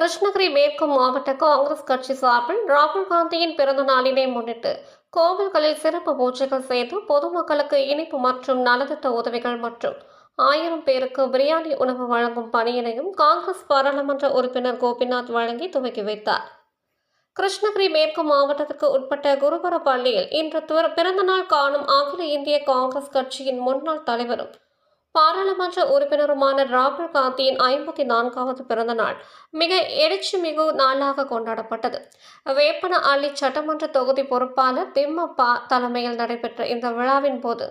கிருஷ்ணகிரி மேற்கு மாவட்ட காங்கிரஸ் கட்சி சார்பில் ராகுல் காந்தியின் பிறந்த நாளினை முன்னிட்டு கோவில்களில் சிறப்பு பூஜைகள் செய்து பொதுமக்களுக்கு இனிப்பு மற்றும் நலத்திட்ட உதவிகள் மற்றும் ஆயிரம் பேருக்கு பிரியாணி உணவு வழங்கும் பணியினையும் காங்கிரஸ் பாராளுமன்ற உறுப்பினர் கோபிநாத் வழங்கி துவக்கி வைத்தார். கிருஷ்ணகிரி மேற்கு மாவட்டத்திற்கு உட்பட்ட குருபர பள்ளியில் இன்று பிறந்தநாள் காணும் அகில இந்திய காங்கிரஸ் கட்சியின் முன்னாள் தலைவரும் பாராளுமன்ற உறுப்பினருமான ராகுல் காந்தியின் ஐம்பத்தி நான்காவது பிறந்த நாள் மிக எழுச்சிமிகு நாளாக கொண்டாடப்பட்டது. வேப்பன அள்ளி சட்டமன்ற தொகுதி பொறுப்பாளர் திம்மப்பா தலைமையில் நடைபெற்ற இந்த விழாவின் போது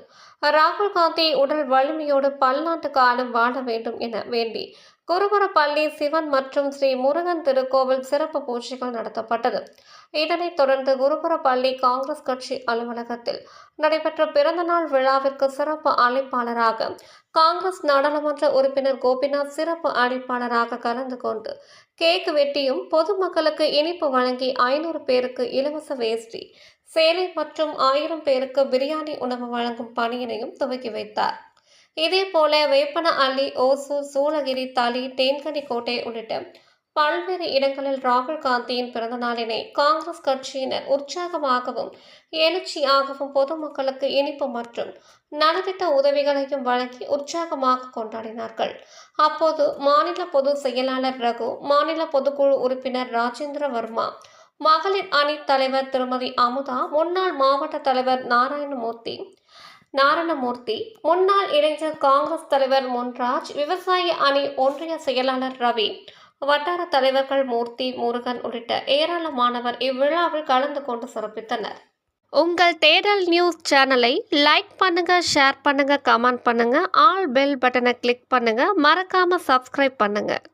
ராகுல் காந்தி உடல் வலிமையோடு பல்லாண்டு காலம் வாழ வேண்டும் என வேண்டி குருபரப்பள்ளி சிவன் மற்றும் ஸ்ரீ முருகன் திருக்கோவில் சிறப்பு பூஜைகள் நடத்தப்பட்டது. இதனைத் தொடர்ந்து குருபரப்பள்ளி காங்கிரஸ் கட்சி அலுவலகத்தில் நடைபெற்ற பிறந்தநாள் விழாவிற்கு சிறப்பு அழைப்பாளராக காங்கிரஸ் நாடாளுமன்ற உறுப்பினர் கோபிநாத் சிறப்பு அழைப்பாளராக கலந்து கொண்டு கேக் வெட்டியும் பொதுமக்களுக்கு இனிப்பு வழங்கி ஐநூறு பேருக்கு இலவச வேஷ்டி சேலை மற்றும் ஆயிரம் பேருக்கு பிரியாணி உணவு வழங்கும் பணியினையும் துவக்கி வைத்தார். இதேபோல வேப்பன அள்ளி ஓசூர் சூளகிரி தளி தேன்கனி கோட்டை உள்ளிட்ட பல்வேறு இடங்களில் ராகுல் காந்தியின் பிறந்த நாளினை காங்கிரஸ் கட்சியினர் உற்சாகமாகவும் எழுச்சியாகவும் பொதுமக்களுக்கு இனிப்பு மற்றும் நலத்திட்ட உதவிகளையும் வழங்கி உற்சாகமாக கொண்டாடினார்கள். அப்போது மாநில பொதுச் செயலாளர் ரகு மாநில பொதுக்குழு உறுப்பினர் ராஜேந்திர வர்மா மகளிர் அணி தலைவர் திருமதி அமுதா முன்னாள் மாவட்ட தலைவர் நாராயணமூர்த்தி நாராயணமூர்த்தி முன்னாள் இளைஞர் காங்கிரஸ் தலைவர் முன்ராஜ் விவசாய அணி ஒன்றிய செயலாளர் ரவி வட்டார தலைவர்கள் மூர்த்தி முருகன் உள்ளிட்ட ஏராளமானவர் இவ்விழாவில் கலந்து கொண்டு சிறப்பித்தனர். உங்கள் தேடல் நியூஸ் சேனலை லைக் பண்ணுங்க ஷேர் பண்ணுங்க கமெண்ட் பண்ணுங்க ஆல் பெல் பட்டனை கிளிக் பண்ணுங்க மறக்காம சப்ஸ்கிரைப் பண்ணுங்க.